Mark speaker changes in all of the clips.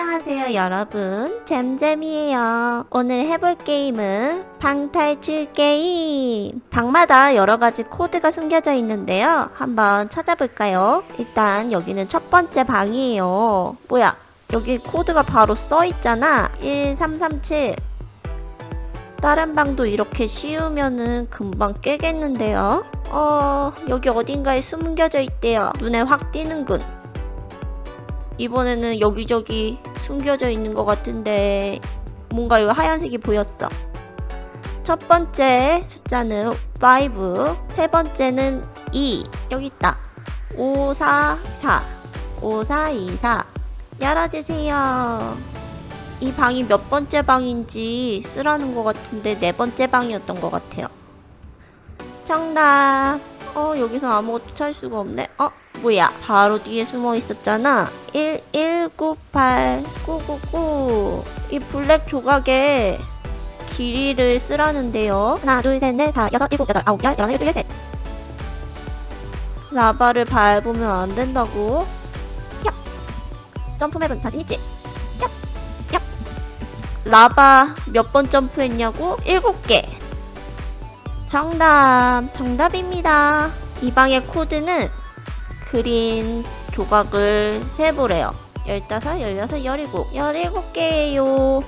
Speaker 1: 안녕하세요 여러분. 잼잼이에요. 오늘 해볼 게임은 방탈출 게임. 방마다 여러가지 코드가 숨겨져 있는데요. 한번 찾아볼까요? 일단 여기는 첫 번째 방이에요. 뭐야? 여기 코드가 바로 써있잖아. 1337 다른 방도 이렇게 씌우면은 금방 깨겠는데요? 어 여기 어딘가에 숨겨져 있대요. 눈에 확 띄는군 이번에는 여기저기 숨겨져 있는 것 같은데 뭔가 여기 하얀색이 보였어. 첫 번째 숫자는 5, 세 번째는 2. 여기 있다. 5, 4, 4. 5, 4, 2, 4. 열어주세요. 이 방이 몇 번째 방인지 쓰라는 것 같은데 네 번째 방이었던 것 같아요. 정답. 어, 여기서 아무것도 찾을 수가 없네. 어, 뭐야. 바로 뒤에 숨어 있었잖아. 1198 999. 이 블랙 조각에 길이를 쓰라는데요. 하나, 둘, 셋, 넷, 다, 여섯, 일곱, 여덟, 아홉, 열, 열하나, 열둘, 열셋. 라바를 밟으면 안 된다고? 야! 점프맵은 자신 있지? 야! 야! 라바 몇 번 점프했냐고? 일곱 개. 정답, 정답입니다. 이 방의 코드는 그린 조각을 세보래요. 15, 16, 17, 17개예요.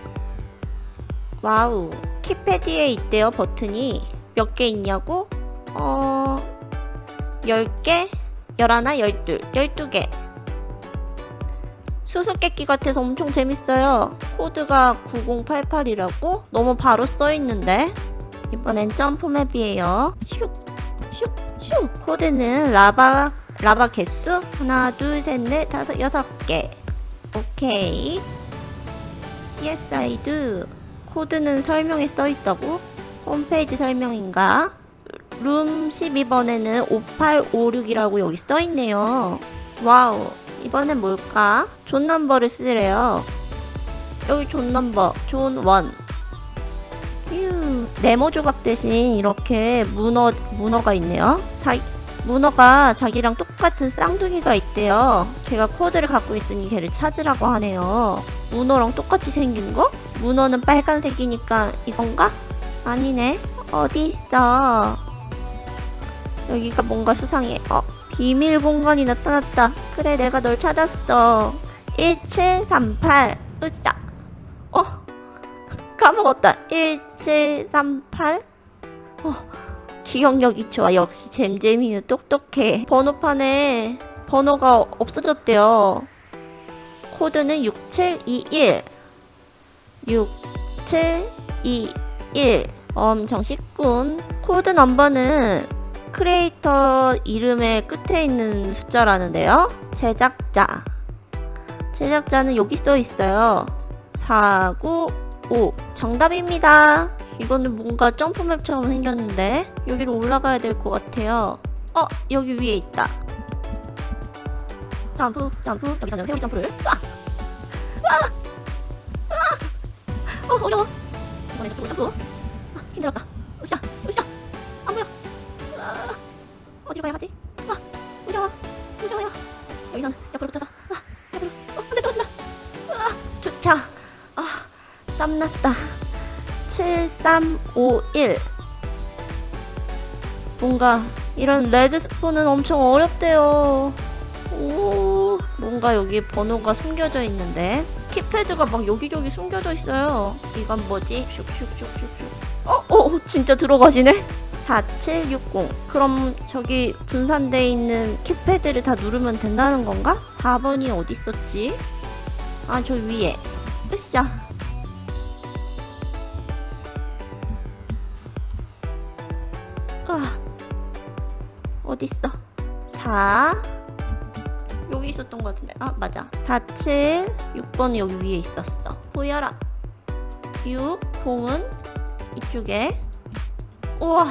Speaker 1: 와우. 키패드에 있대요, 버튼이. 몇 개 있냐고? 어, 10개? 11, 12, 12개. 수수께끼 같아서 엄청 재밌어요. 코드가 9088이라고? 너무 바로 써있는데? 이번엔 점프맵이에요. 슉, 슉, 슉. 코드는 라바, 라바 개수? 하나, 둘, 셋, 넷, 다섯, 여섯 개. 오케이. Yes, I do. 코드는 설명에 써있다고? 홈페이지 설명인가? 룸 12번에는 5856이라고 여기 써있네요. 와우. 이번엔 뭘까? 존 넘버를 쓰래요. 여기 존 넘버, 존 원. 휴, 네모 조각 대신 이렇게 문어, 문어가 있네요. 자, 문어가 자기랑 똑같은 쌍둥이가 있대요. 걔가 코드를 갖고 있으니 걔를 찾으라고 하네요. 문어랑 똑같이 생긴 거? 문어는 빨간색이니까 이건가? 아니네. 어디 있어? 여기가 뭔가 수상해. 어, 비밀 공간이 나타났다. 그래, 내가 널 찾았어. 1738. 으쌰. 어, 까먹었다. 1738? 어, 기억력이 좋아. 역시 잼잼이는 똑똑해. 번호판에 번호가 없어졌대요. 코드는 6721. 6721. 엄청 쉽군. 코드 넘버는 크리에이터 이름의 끝에 있는 숫자라는데요. 제작자. 제작자는 여기 써 있어요. 495. 정답입니다. 이거는 뭔가 점프맵처럼 생겼는데 여기로 올라가야 될 것 같아요. 어 여기 위에 있다. 점프 점프 여기서는 회오리 점프를. 아! 아! 아! 어 어려워. 이번에 점프 점프. 아, 힘들었다. 으쌰 으쌰 안 보여. 아, 어디로 가야 하지? 아 무서워 무서워요. 여기는 옆으로 붙어서 아 옆으로 어 안돼 떨어진다. 아 좋자. 아 땀났다. 7351 뭔가 이런 레드 스폰은 엄청 어렵대요 오 뭔가 여기 번호가 숨겨져 있는데 키패드가 막 여기저기 숨겨져 있어요 이건 뭐지? 슉슉슉슉슉 어? 어? 진짜 들어가시네? 4760 그럼 저기 분산돼 있는 키패드를 다 누르면 된다는 건가? 4번이 어디 있었지? 아 저 위에 으쌰 아, 어딨어? 4 여기 있었던 것 같은데. 아 맞아. 4, 7, 6번은 여기 위에 있었어. 보여라. 6, 0은 이쪽에. 우와.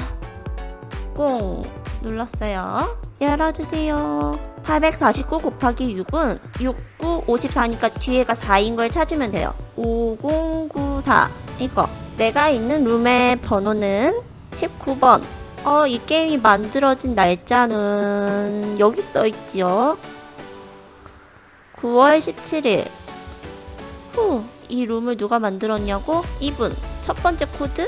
Speaker 1: 꽁 눌렀어요. 열어주세요. 849 곱하기 6은 69, 54니까 뒤에가 4인 걸 찾으면 돼요. 5094 이거. 내가 있는 룸의 번호는 19번 어, 이 게임이 만들어진 날짜는 여기 써 있지요. 9월 17일. 후, 이 룸을 누가 만들었냐고? 이분. 첫 번째 코드?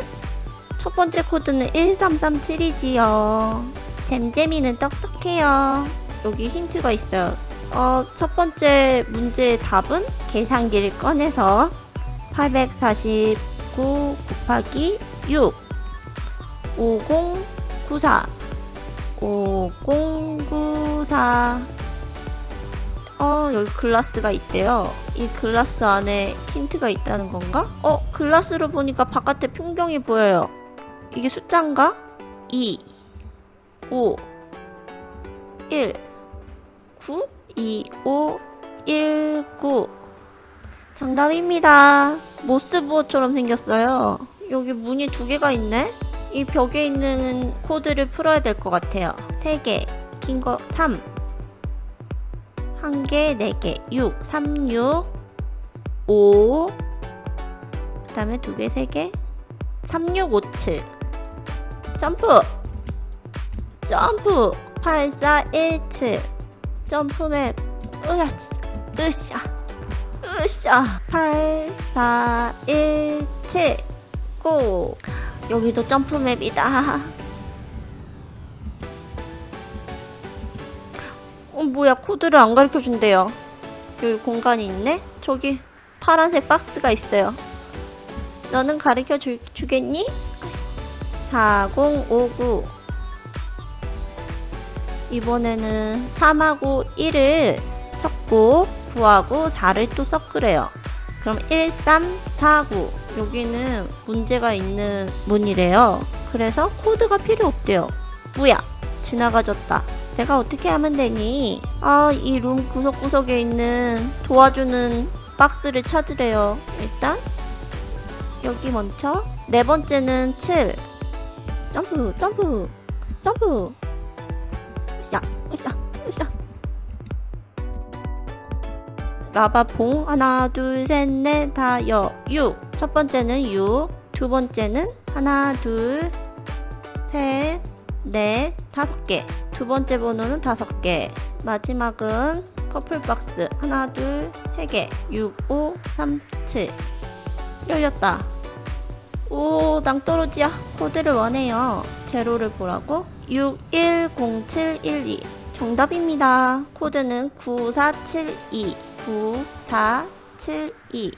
Speaker 1: 첫 번째 코드는 1337이지요. 잼잼이는 똑똑해요. 여기 힌트가 있어요. 어, 첫 번째 문제의 답은 계산기를 꺼내서 849 곱하기 6 5094 5094 어, 여기 글라스가 있대요. 이 글라스 안에 힌트가 있다는 건가? 어, 글라스로 보니까 바깥에 풍경이 보여요. 이게 숫자인가? 2, 5, 1, 9, 2, 5, 1, 9. 정답입니다. 모스부호처럼 생겼어요. 여기 문이 두 개가 있네? 이 벽에 있는 코드를 풀어야 될 것 같아요. 세 개, 긴 거 3. 한 개, 네 개, 6, 3, 6, 5. 그 다음에 두 개, 세 개, 3, 6, 5, 7. 점프! 점프! 8, 4, 1, 7. 점프맵. 으야. 으쌰. 으쌰. 8, 4, 1, 7. 고! 여기도 점프맵이다. 어, 뭐야, 코드를 안 가르쳐 준대요. 여기 공간이 있네? 저기 파란색 박스가 있어요. 너는 가르쳐 주, 주겠니? 4059. 이번에는 3하고 1을 섞고 9하고 4를 또 섞으래요. 그럼 1349. 여기는 문제가 있는 문이래요. 그래서 코드가 필요 없대요. 뭐야? 지나가졌다. 내가 어떻게 하면 되니? 아, 이 룸 구석구석에 있는 도와주는 박스를 찾으래요. 일단 여기 먼저 네 번째는 7. 점프, 점프, 점프. 으쌰, 으쌰, 으쌰. 라바봉 하나, 둘, 셋, 넷, 다, 여, 6. 첫 번째는 6. 두 번째는 하나, 둘, 셋, 넷, 다섯 개. 두 번째 번호는 다섯 개. 마지막은 퍼플 박스. 하나, 둘, 세 개. 6, 5, 3, 7. 열렸다. 오, 낭떠러지야. 코드를 원해요. 제로를 보라고. 610712. 정답입니다. 코드는 9472. 9472.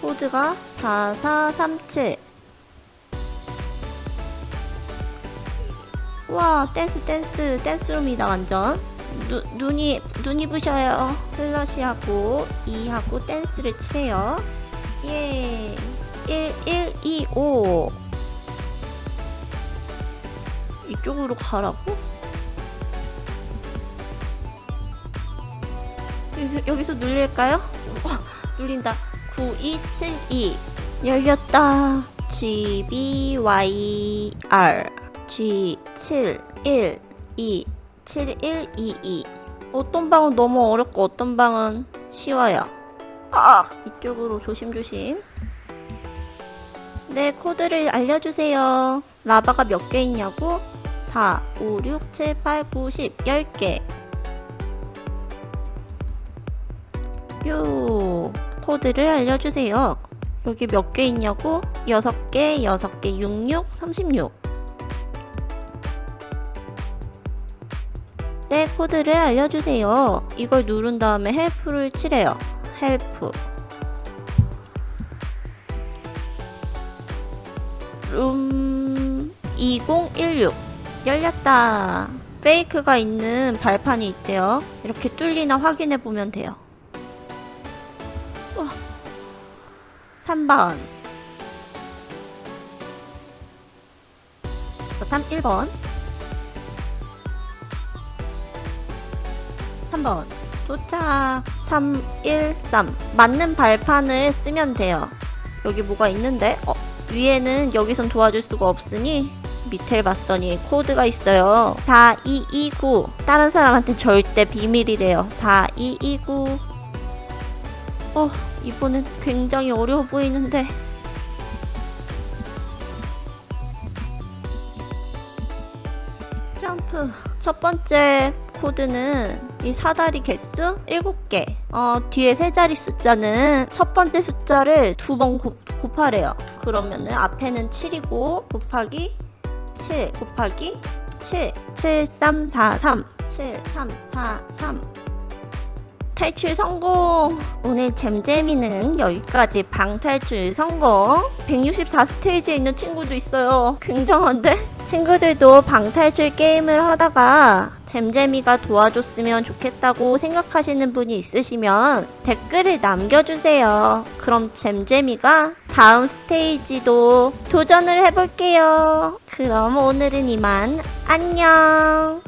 Speaker 1: 코드가 4437. 와 댄스 댄스 댄스룸이다 완전 누, 눈이 눈이 부셔요 슬러시하고 2하고 댄스를 치래요 예 1125 이쪽으로 가라고? 여기서, 여기서 눌릴까요? 와 눌린다 9272 열렸다. GBYR G712 7122 어떤 방은 너무 어렵고 어떤 방은 쉬워요. 아 이쪽으로 조심조심. 네 코드를 알려주세요. 라바가 몇 개 있냐고? 4, 5, 6, 7, 8, 9, 10 10개. 요 코드를 알려주세요 여기 몇 개 있냐고? 6개, 6개, 66, 36 네, 코드를 알려주세요. 이걸 누른 다음에 헬프를 칠해요. 헬프. 룸 2016 열렸다. 페이크가 있는 발판이 있대요. 이렇게 뚫리나 확인해 보면 돼요. 3번. 3, 1번. 3번. 도착. 313 맞는 발판을 쓰면 돼요. 여기 뭐가 있는데? 어, 위에는 여기선 도와줄 수가 없으니 밑을 봤더니 코드가 있어요. 4229 다른 사람한테 절대 비밀이래요. 4229 어 이번엔 굉장히 어려워 보이는데. 점프. 첫 번째 코드는 이 사다리 개수 7개. 어, 뒤에 세 자리 숫자는 첫 번째 숫자를 두 번 곱하래요. 그러면은 앞에는 7이고 곱하기 7 곱하기 7 7 3 4 3 7 3 4 3 탈출 성공! 오늘 잼잼이는 여기까지 방탈출 성공! 164스테이지에 있는 친구도 있어요. 굉장한데? 친구들도 방탈출 게임을 하다가 잼잼이가 도와줬으면 좋겠다고 생각하시는 분이 있으시면 댓글을 남겨주세요. 그럼 잼잼이가 다음 스테이지도 도전을 해볼게요. 그럼 오늘은 이만 안녕!